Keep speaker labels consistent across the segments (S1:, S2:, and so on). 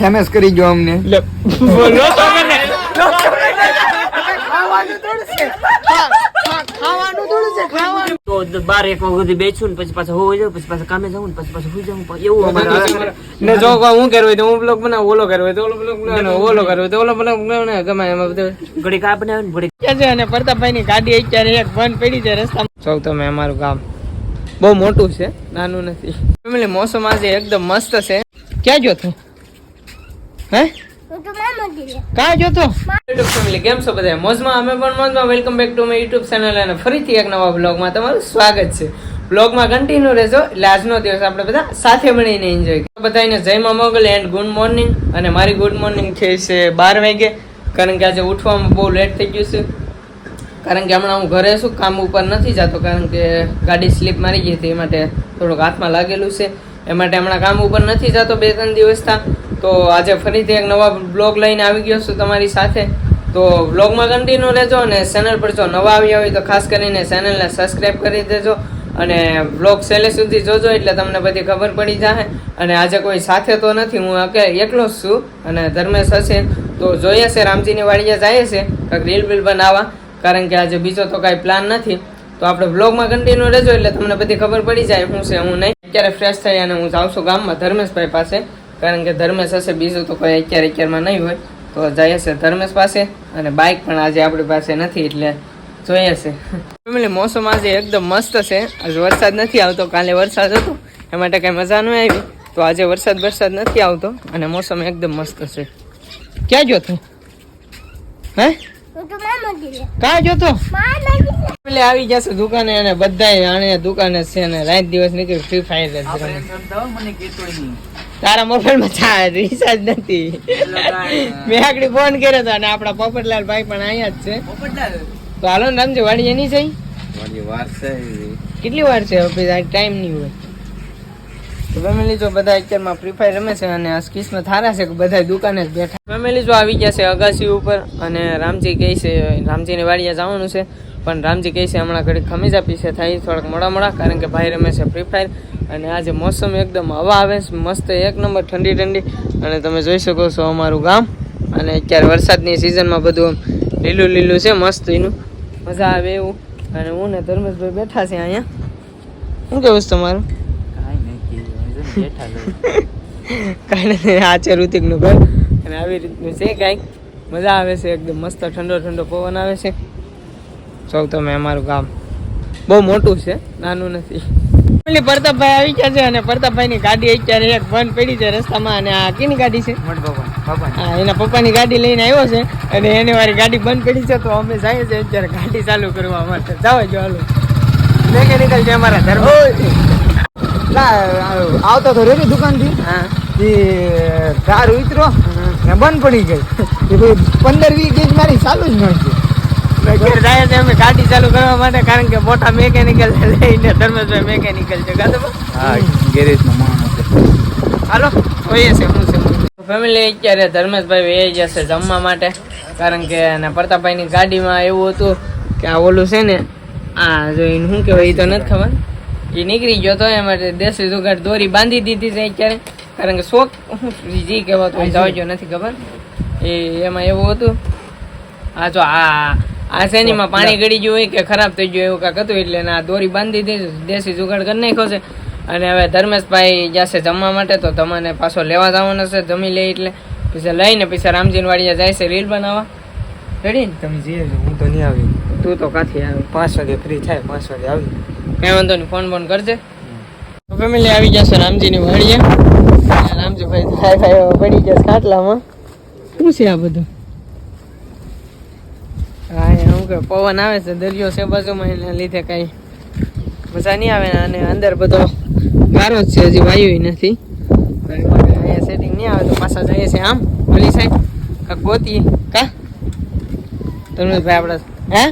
S1: Famous કરી ગયો અમને.
S2: બાર એક વાગ્યા બેસું ને પછી પાછા હોઈ જાઉં પછી પાછા કામે જાઉં ને પછી પાછા હોઈ જાઉં. એવું અમારે
S3: ને જો હું કરવું હોય તો હું બ્લોગ બનાવું ઓલો કરવું હોય તો ઓલો બ્લોગ બનાવું ઓલો કરવું હોય તો ઓલો બ્લોગ બનાવું ગમે એમાં બધું.
S2: ઘડીક આ બનાવે ને ઘડીક.
S3: છે અને પ્રતાપભાઈ ની ગાડી અત્યારે એક બંધ પડી છે રસ્તામાં. સૌ તમે અમારું ગામ. બહુ મોટું છે નાનું નથી. ફેમિલી મોસમ આજે એકદમ મસ્ત છે. ક્યાં ગયો તું? હે? કાં ગયો તો? યુટ્યુબ ફેમિલી કેમ છો બધા મોજમાં? અમે પણ મોજમાં. Welcome back to my YouTube channel અને ફરીથી એક નવા બ્લોગમાં તમારું સ્વાગત છે. બ્લોગમાં કન્ટિન્યુ રહેજો એટલે આજનો દિવસ આપણે બધા સાથે મળીને એન્જોય બધાને જય મા મોગલ એન્ડ ગુડ મોર્નિંગ અને મારી ગુડ મોર્નિંગ થઈ છે બાર વાગે. કારણ કે આજે ઉઠવામાં બહુ લેટ થઈ ગયું છે. કારણ કે હમણાં હું ઘરે છું કામ ઉપર નથી જતો. કારણ કે ગાડી સ્લીપ મારી ગઈ હતી એ માટે થોડુંક હાથમાં લાગેલું છે. એ માટે હમણાં કામ ઉપર નથી જતો બે ત્રણ દિવસથી તો આજે ફરીથી એક નવા બ્લોગ લઈને આવી ગયો છું તમારી સાથે. તો બ્લોગમાં કન્ટિન્યુ રહેજો અને ચેનલ પર જો નવા આવ્યા હોય તો ખાસ કરીને ચેનલને સબસ્ક્રાઈબ કરી દેજો અને બ્લોગ છેલ્લે સુધી જોજો એટલે તમને બધી ખબર પડી જાય અને આજે કોઈ સાથે તો નથી, હું અકે એકલો જ છું અને ધર્મેશ હશે. તો જોઈએ છે રામજીની વાડીએ જાય છે કંઈક રીલ બીલ બનાવવા, કારણ કે આજે બીજો તો કાંઈ પ્લાન નથી. તો આપણે બ્લોગમાં કન્ટિન્યુ રહેજો એટલે તમને બધી ખબર પડી જાય હું છે, હું નહીં. અત્યારે ફ્રેશ થઈ અને હું જાઉં છું ગામમાં ધર્મેશભાઈ પાસે. કારણ કે ધર્મેશ હશે બીજું તો કોઈ અત્યારે અત્યારમાં નહીં હોય. તો જઈએ છે ધર્મેશ પાસે અને બાઇક પણ આજે આપણી પાસે નથી એટલે જોઈએ છે ફેમિલી મોસમ આજે એકદમ મસ્ત છે. આજે વરસાદ નથી આવતો કાલે વરસાદ હતો. એ માટે કાંઈ મજા ન આવી. તો આજે વરસાદ વરસાદ નથી આવતો અને મોસમ એકદમ મસ્ત છે. ક્યાં ગયો તું? હે? કાં જોતો તો? એટલે આવી જશે દુકાને અને બધાય આને દુકાને છે ને રાત દિવસ નીકળી ફ્રી ફાયર. તારા મોબાઈલમાં માં રિચાર્જ નથી. મેં આગળ ફોન કર્યો હતો અને આપણા પોપટલાલ ભાઈ પણ અહીંયા જ છે. તો હાલો ને રામજી વાડી એની છે કેટલી વાર છે? હવે ટાઈમ નહીં હોય. તો ફેમિલી જો બધા અત્યારમાં ફ્રી ફાયર રમે છે અને આ કિસ્મત થારા છે કે બધા દુકાને જ બેઠા. ફેમિલી જો આવી ગયા છે અગાસી ઉપર અને રામજી કહે છે રામજીની વાડીએ જવાનું છે. પણ રામજી કહે છે હમણાં ઘડી ખમીજા પીસે થાય થોડાક મોડા મોડા કારણ કે ભાઈ રમે છે ફ્રી ફાયર અને આજે મોસમ એકદમ હવા આવે છે મસ્ત એક નંબર ઠંડી ઠંડી. અને તમે જોઈ શકો છો અમારું ગામ. અને અત્યારે વરસાદની સિઝનમાં બધું લીલું લીલું છે મસ્ત એનું. મજા આવે એવું. અને હું ને ધર્મેશભાઈ બેઠા છે અહીંયા. શું કેવું છે તમારું? કાંઈ નથી આ છે ઋતિકનું ઘર. અને આવી રીતનું છે કાંઈક મજા આવે છે એકદમ મસ્ત ઠંડો ઠંડો પવન આવે છે. સૌ તમે અમારું ગામ. બહુ મોટું છે નાનું નથી. પેલી પ્રતાપભાઈ આવી ગયા છે અને પ્રતાપભાઈની ગાડી અત્યારે એક બંધ પડી છે રસ્તામાં અને આ કેની ગાડી છે? હા એના પપ્પાની ગાડી લઈને આવ્યો છે અને એની વારી ગાડી બંધ પડી છે તો અમે જઈએ છીએ અત્યારે ગાડી ચાલુ કરવા માટે. જાવ જો હાલો. મેકેનિકલ છે અમારા ધર્મ
S1: આવતો તો રેડી દુકાનથી
S3: હા
S1: કાર ઉતરો ને બંધ પડી ગઈ. એ ભાઈ પંદર વીસ ગેજ મારી ચાલુ જ નથી
S3: જાય છે અમે ગાડી ચાલુ કરવા માટે કારણ કે મોટા મેકેનિકલ લઈને ધર્મેશભાઈ મેકેનિકલ છે. ગાતો
S1: હા ગેરેજ નો માણસ
S3: હાલો જોઈએ છે શું છે. ફેમિલી અત્યારે ધર્મેશભાઈ એ જશે જમવા માટે કારણ કે અને પ્રતાપભાઈની ગાડીમાં એવું હતું કે આ ઓલું છે ને આ જો એને શું કહેવાય એ તો નથી ખબર. એ નીકળી ગયો તો એ માટે દેશી જુગાડ દોરી બાંધી દીધી છે અત્યારે. કારણ કે શોખ શું જી કહેવાતો હોય જવા નથી ખબર. એ એમાં એવું હતું. આ જો આ આ શેનીમાં પાણી ગળી ગયું હોય કે ખરાબ થઈ ગયું એવું કાંક હતું એટલે આ દોરી બાંધી દીધી દેશી જુગાડ કરી નાખ્યો છે. અને હવે ધર્મેશભાઈ જશે જમવા માટે તો તમને પાછો લેવા જવાનો છે જમી લે એટલે. પછી લઈને પછી રામજીન વાડીએ જાય છે રીલ બનાવવા. રેડી ને?
S1: તમે જઈએ હું તો નહીં આવી.
S3: તું તો કાથી આવે?
S1: પાંચ વાગે ફ્રી થાય પાંચ વાગે આવી.
S3: કઈ વાંધો નહીં ફોન ફોન કરજે. તો ફેમિલી આવી જશે રામજીની વાડીએ. રામજીભાઈ થાય પડી જશે ખાટલામાં. શું છે આ બધું? હા એ શું કે પવન આવે છે દરિયો છે બાજુમાં એના લીધે કઈ મજા નહીં આવે અને અંદર બધો ગારો જ છે હજી વાયુ નથી. અહીંયા સેટિંગ નહીં આવે તો પાછા જઈએ છે આમ ઓલી સાઈડ કા ગોતી કા? તરુણભાઈ આપણે હે?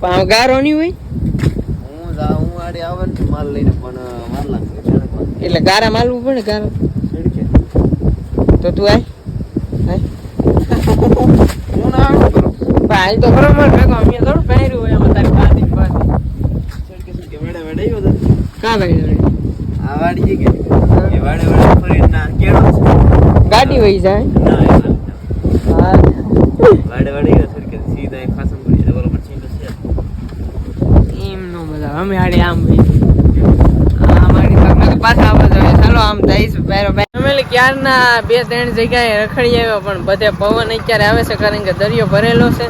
S3: પણ ગારો નહીં હોય?
S1: હું હું આડે આવે ને માલ લઈને પણ વાર લાગશે
S3: એટલે ગારા માલવું પડે ગારા. તો તું આય આય. હાલ તો ખરો મારે ભેગો અમે થોડું પહેર્યું હોય એમાં તારી પાતી પાતી
S1: વેડે વેડે આવ્યો તો
S3: કા ભાઈ
S1: આ વાડી કે એ વાડે વાડે ફરીને ના છે
S3: ગાડી વહી જાય?
S2: ના.
S3: હા
S2: વાડે વાડે ગયો સર કે સીધા એક ખાસમ પડી ડબલ પર સીધો છે
S3: એમ નો મજા અમે હાડે આમ ભાઈ આમ હાડી તો પાછા આવવા જોઈએ. ચાલો, આમ જઈશ. બેરો ફેમિલી ક્યારના બે ત્રણ જગ્યાએ રખડી આવ્યો, પણ બધે પવન અત્યારે આવે છે, કારણ કે દરિયો ભરેલો છે.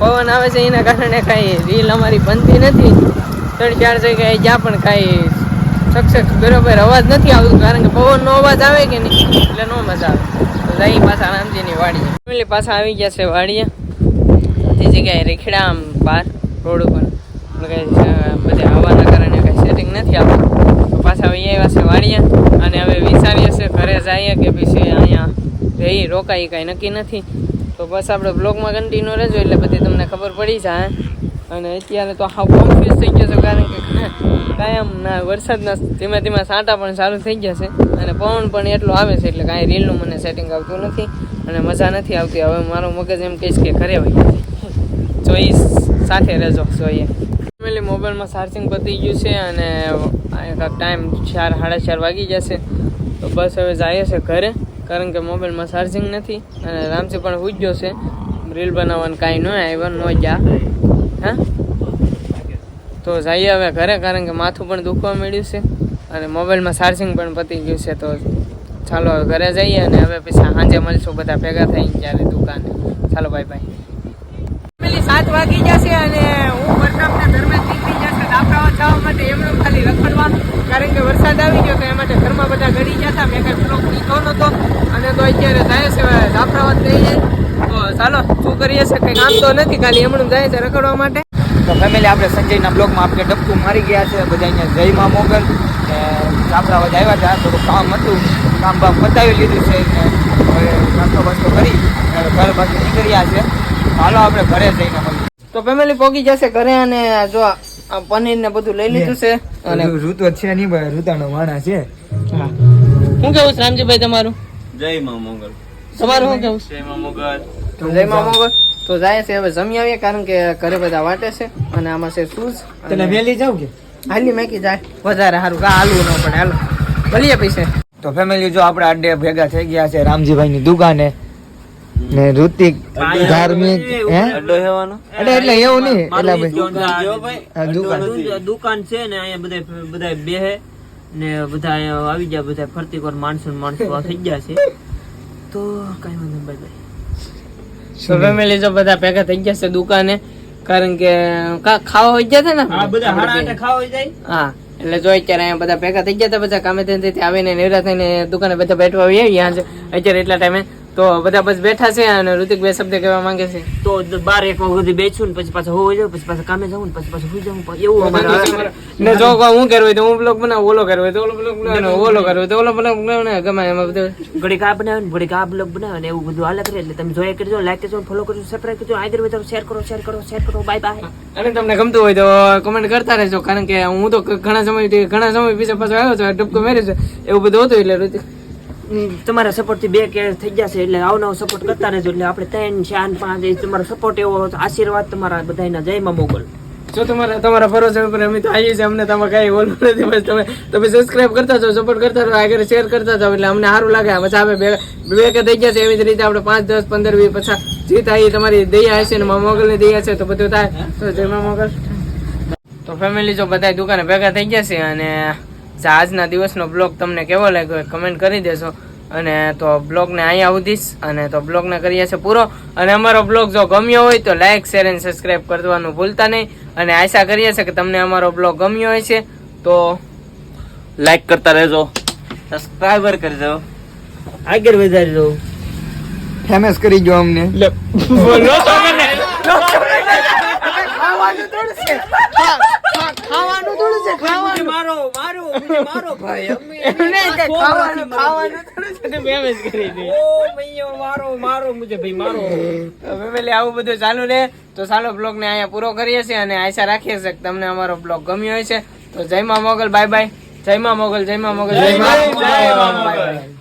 S3: પવન આવે છે, એના કારણે કાંઈ રીલ અમારી બનતી નથી. ત્રણ ચાર જગ્યાએ જ્યાં પણ કાંઈ સક્સેસ બરોબર અવાજ નથી આવતો, કારણ કે પવનનો અવાજ આવે કે નહીં, એટલે નો મજા આવે. તો જઈ પાછા રામજીની વાડીએ. ફેમિલી પાછા આવી ગયા છે વાડીએ. બધી જગ્યાએ રેખડા આમ બહાર રોડ ઉપર. કાંઈ બધે આવવાના કારણે કાંઈ સેટિંગ નથી આવતું. તો પાછા અહીંયા આવ્યા છે વાડીયા અને હવે વિચારીએ છીએ ઘરે જઈએ કે પછી અહીંયા રહી, રોકાઈ કાંઈ નક્કી નથી. તો બસ આપણે બ્લોગમાં કન્ટિન્યુ રહેજો એટલે બધી તમને ખબર પડી જાય. અને અત્યારે તો હાવ કોન્ફ્યુઝ થઈ ગયો છે કારણ કે કાયમ ના, વરસાદના ધીમે ધીમે સાંટા પણ ચાલુ થઈ ગયા છે. અને પવન પણ એટલો આવે છે એટલે કાંઈ રીલનું મને સેટિંગ આવતું નથી. અને મજા નથી આવતી. હવે મારું મગજ એમ કહીશ કે ઘરે હોય જોઈશ સાથે રહેજો, જોઈએ. ફેમિલી મોબાઈલમાં ચાર્જિંગ પતી ગયું છે અને ટાઈમ ચાર, સાડા ચાર વાગી જશે. તો બસ હવે જઈએ છે ઘરે, કારણ કે મોબાઈલમાં ચાર્જિંગ નથી અને રામજી પણ પૂછ્યો છે. રીલ બનાવવાનું કાંઈ ન આવ્યો ન જા. હા? તો જઈએ હવે ઘરે, કારણ કે માથું પણ દુખવા મળ્યું છે અને મોબાઈલમાં ચાર્જિંગ પણ પતી ગયું છે. તો ચાલો હવે ઘરે જઈએ અને હવે પછી સાંજે મળશું, બધા ભેગા થઈ ત્યારે દુકાને. ચાલો બાય પેલી સાત વાગી જશે અને હું વરસાદના ઘરમાં નીકળી જશે દાખલાઓ જવા માટે એમને ખાલી રખડવા કારણ કે વરસાદ આવી ગયો તો એ માટે ઘરમાં બધા ગળી જતા મેં કાંઈ બ્લોક લીધો નહોતો. અને તો અત્યારે જાય છે દાફરાવત થઈ જાય. તો ચાલો, શું કરીએ છે કંઈ કામ તો નથી. ખાલી એમનું જાય છે રખડવા માટે.
S1: તો ફેમિલી આપણે સંજયના બ્લોગમાં આપણે ડબકું મારી ગયા છે. બધા અહીંયા જયમાં મોગલ. ને ચાપરાવાજ આવ્યા હતા. થોડું કામ હતું. કામ બામ પતાવી લીધું છે. ને હવે નાસ્તો બાસ્તો કરી ઘર બાકી નીકળ્યા છે. હાલો આપણે ઘરે જઈને મળીએ.
S3: તો ફેમિલી પોગી જશે ઘરે અને જો આ પનીર ને બધું લઈ લીધું છે અને
S1: ઋતુ છે નહીં ભાઈ ઋતાનો માણા છે.
S3: હા. શું કેવું છે રામજીભાઈ તમારું?
S2: જય મા મોગલ
S3: તમારું શું કેવું
S2: જય માં મોગલ
S3: જય મા મોગલ તો જાય છે હવે જમી આવીએ કારણ કે ઘરે બધા વાટે છે અને આમાં છે શૂઝ
S1: તને વેલી જાવ કે?
S3: હાલી મેકી જાય. વધારે સારું. કા હાલવું ન પડે. હાલો. ભલીએ પૈસે
S1: તો ફેમિલી જો આપણે આડે ભેગા થઈ ગયા છે રામજીભાઈની દુકાને ને ઋતિક ધાર્મિક હે? એટલે એટલે એવું નહીં એટલે ભાઈ.
S2: દુકાન
S1: દુકાન.
S2: છે ને અહીંયા બધા બધા બેહે ને બધા આવી જાય બધા ફરતી વાર માણસો માણસો થઈ ગયા છે. તો કઈ વાંધો ભાઈ ભાઈ. બાય
S3: તો ફેમિલી જો બધા ભેગા થઈ ગયા છે દુકાને કારણ કે કા ખાવા હોય ગયા હતા ને?
S2: હા બધા હાડા ખાવા જાય.
S3: હા એટલે જો અત્યારે અહીંયા બધા ભેગા થઈ ગયા હતા બધા કામે ધંધેથી આવીને નેવરા થઈને દુકાને બધા બેઠવા આવી આવ્યા છે. અત્યારે એટલા ટાઈમે તો બધા બસ બેઠા છે અને ઋતિક બે શબ્દ કહેવા માંગે છે.
S2: તો બાર એક વખત બેસું ને પછી પાછા હોઈ જાવ પછી પાછા કામે જાઉં ને પછી પાછું હોઈ જવું એવું અમારે
S3: ને જો હું કરવું હોય તો હું બ્લોગ બનાવું ઓલો કરવો તો ઓલો બ્લોગ બનાવવાનો ઓલો કરવો તો ઓલો બ્લોગ બનાવવાનો ગમે એમાં બધું.
S2: ઘડીક આ બનાવે ને ઘડીક આ બ્લોગ બનાવે ને એવું બધું હાલે કરે એટલે તમે જોયા કરજો લાઈક કરજો ફોલો કરજો સબસ્ક્રાઈબ કરજો આગળ વધારો શેર કરો શેર કરો શેર કરો બાય બાય
S3: અને તમને ગમતું હોય તો કમેન્ટ કરતા રહેજો કારણ કે હું તો ઘણા સમયથી ઘણા સમય પીછે પાછો આવ્યો છું ડબકો મેરે છે એવું બધું હતું એટલે ઋતિક.
S2: તમારા સપોર્ટથી બે કે થઈ જશે એટલે આવનો સપોર્ટ કરતા રહેજો એટલે આપણે ત્રણ શાન પાંચ તમારો સપોર્ટ એવો આશીર્વાદ તમારા બધાના જયમાં મોગલ.
S3: જો તમારા તમારા ફરજ ઉપર અમે તો આવીએ છીએ. અમને તમે કઈ બોલવું નથી. બસ તમે તમે સબસ્ક્રાઇબ કરતા જાઓ સપોર્ટ કરતા રહો આગળ શેર કરતા જાઓ. એટલે અમને સારું લાગે. પછી આપણે બે બે કે થઈ જશે એવી જ રીતે આપણે પાંચ દસ પંદર વીસ પચાસ જીત આવી. તમારી દયા હશે ને મોગલ ની દયા છે તો બધું થાય. તો જય મા મોગલ. તો ફેમિલી જો બધા દુકાને ભેગા થઈ જશે અને જે આજના દિવસનો બ્લોગ તમને કેવો લાગ્યો કમેન્ટ કરી દેજો. અને તો બ્લોગને અહીંયા ઉધીશ અને તો બ્લોગને કરીએ છે પૂરો. અને અમારો બ્લોગ જો ગમ્યો હોય તો લાઈક શેર અને સબસ્ક્રાઈબ કરવાનું ભૂલતા નહીં. અને આશા કરીએ છીએ કે તમને અમારો બ્લોગ ગમ્યો હોય છે તો
S2: લાઈક કરતા રહેજો. સબસ્ક્રાઈબર કરજો આગળ વધારજો
S1: ફેમસ કરી જો અમને.
S3: બોલો તો મને. ખાવાનું થોડું છે ખાવાનું.
S2: મારો મારો મારો ભાઈ.
S3: એમ કે ખાવાનું ખાવાનું થોડું છે. તો બેમ જ કરી દે
S2: ઓ મૈયો મારો મારો મુજે ભાઈ મારો.
S3: હવે પેલે આવું બધું ચાલુ રહે તો ચાલો બ્લોગ ને અહીંયા પૂરો કરીએ છીએ અને આશા રાખીએ છીએ કે તમને અમારો બ્લોગ ગમ્યો હોય છે તો જય માં મોગલ બાય બાય જય માં મોગલ જય માં મોગલ
S2: જય માં મોગલ.
S3: Bye bye